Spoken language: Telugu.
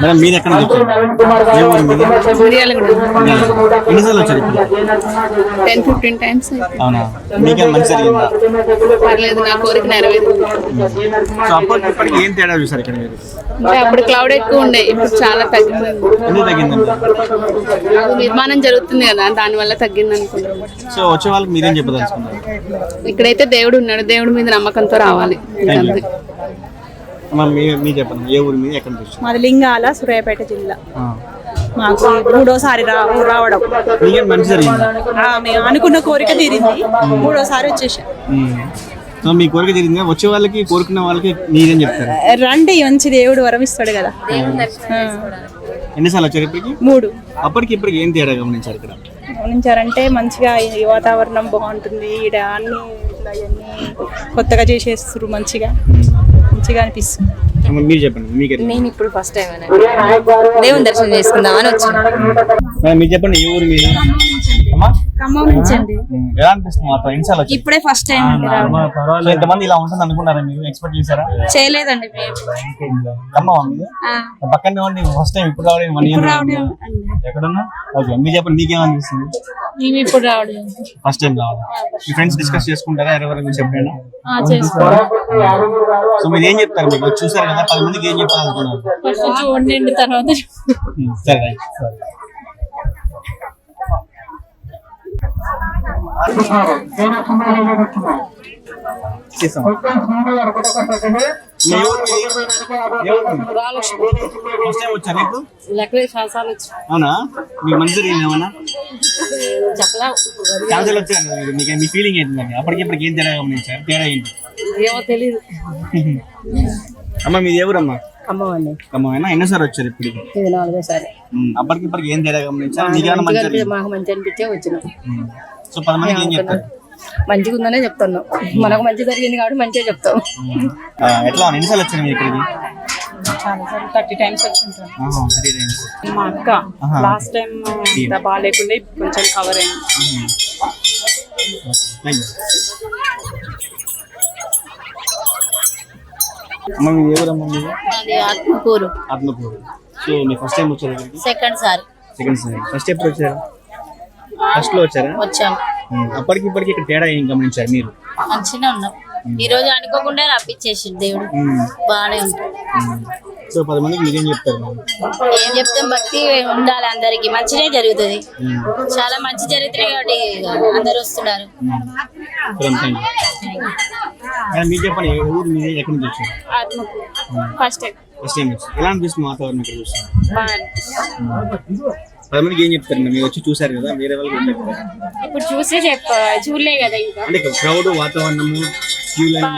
మేడం మీరు ఎక్కడ వచ్చారు? ఎన్నిసార్లు టెన్ ఫిఫ్టీన్ టైమ్స్ అవునా? మీకేం మంచి జరిగిందా? పర్లేదు నా కోరిక నెరవేరు సో అప్పటికి ఇప్పటికి ఏం తేడా చూసారు ఇక్కడ మీరు? అంటే అప్పుడు క్లౌడ్ ఎక్కువ ఉండే ఇప్పుడు చాలా తగ్గిపోయింది ఎందుకు తగ్గిందండి? అది నిర్మాణం జరుగుతుంది కదా దాని వల్ల తగ్గింది అనుకుంటున్నాను సో వచ్చే వాళ్ళకి మీరేం చెప్పదలుచుకున్నారు? ఇక్కడైతే దేవుడు ఉన్నాడు దేవుడి మీద నమ్మకంతో రావాలి. మీ మీ చెప్పండి ఏ ఊరు మీద ఎక్కడ మాది లింగాల సూర్యాపేట జిల్లా. మాకు మూడోసారి రా రావడం. మేము అనుకున్న కోరిక తీరింది. మూడోసారి వచ్చేసాం. మీ కోరిక జరిగిందా వచ్చే వాళ్ళకి కోరుకున్న వాళ్ళకి మీరేం చెప్తారు? రండి మంచి దేవుడు వరం ఇస్తాడు కదా ఎన్నిసార్లు వచ్చారు ఇప్పటికి? మూడు. అప్పటికి ఇప్పటికి ఏం తేడా గమనించారు ఇక్కడ? గమనించారంటే మంచిగా ఈ వాతావరణం బాగుంటుంది. ఈడ అన్ని ఇట్లా కొత్తగా చేసేస్తారు మంచిగా. మంచిగా అనిపిస్తుంది. మీరు చెప్పండి మీకు? నేను ఇప్పుడు ఫస్ట్ టైం దేవుని దర్శనం చేసుకుందామని వచ్చాను. మీరు చెప్పండి ఏ ఊరు ఖమ్మం నుంచి అండి. ఎలా అనిపిస్తుంది ఇప్పుడే ఫస్ట్ టైం ఇలా ఉంటుంది అనుకున్నారా మీరు? ఎక్స్పెక్ట్ చేశారా? చేయలేదండి ఖమ్మం పక్కనే ఉండి ఫస్ట్ టైం ఇప్పుడు రావడం ఎక్కడున్నా? ఓకే మీరు చెప్పండి మీకేమనిపిస్తుంది? మేము ఇప్పుడు రావడం ఫస్ట్ టైం రావడం. మీ ఫ్రెండ్స్ డిస్కస్ చేసుకుంటారా? గురించి సో మీరు ఏం చెప్తారు మీకు? చూసారు కదా పది మందికి ఏం చెప్పాలనుకున్నారు? చూడండి తర్వాత సరే. మీ? ఫస్ట్ అవునా? మీకు మంచి జరిగింది ఏమన్నా? కదా మీరు మీకు మీ ఫీలింగ్ ఏంటండి అప్పటికి ఇప్పటికి ఏం తేడా గమనించారు తేడా ఏంటి? ఏమో తెలియదు అమ్మ మీది ఎవరమ్మా ఖమ్మం అండి. అమ్మా ఎన్నోసారి వచ్చారు ఇప్పుడు ఇది నాలుగోసారి అప్పటికి ఇప్పటికి ఏం తేడా గమనించారు మీకేమైనా మంచి జరిగింది? మాకు మంచి అనిపించే వచ్చినాం సో పది మందికి ఏం చెప్తారు మంచిగా ఉందనే చెప్తున్నాం. మనకు మంచి జరిగింది కాబట్టి మంచిగా చెప్తాం. ఎట్లా? ఎన్నిసార్లు వచ్చారు థర్టీ టైమ్స్ వచ్చి మా అక్క. Last time. ఇంత బాగాలేకుండా కొంచెం కవర్ అయింది. ఎవరమ్మా మీరు? అది ఆత్మకూరు. ఆత్మకూరు. సో మీ ఫస్ట్ టైం వచ్చారు second sir. Second sir. First ఎప్పుడు వచ్చారు? ఫస్ట్లో వచ్చారా? వచ్చాం. ఉమ్, అప్పటికి ఇప్పటికి ఇక్కడ తేడా ఏం గమనించారు మీరు? మంచిగా ఉన్నాం. ఈ రోజు అనుకోకుండా రప్పించేసి దేవుడు. బాగానే ఉంటాడు. సో పది మందికి మీరేం చెప్తారు మరి? ఏం చెప్తాం భక్తి ఉండాలి అందరికి. మంచిగా జరుగుతుంది. చాలా మంచి జరుగుతుంది కాబట్టి అందరు వస్తున్నారు. మీరు చెప్పండి ఊరు మీది ఎక్కడి నుంచి వచ్చారు? First time. ఫస్ట్ టైం వచ్చారు. ఎలా అనిపిస్తుంది వాతావరణం ఇక్కడ పది మందికి ఏం చెప్తారు మీరు వచ్చి చూసారు కదా వేరే వాళ్ళకి ఏం చెప్తారు ఇప్పుడు చూసే చెప్ప చూడలే కదా ఇంకా. అంటే క్రౌడ్ వాతావరణము క్యూ లైన్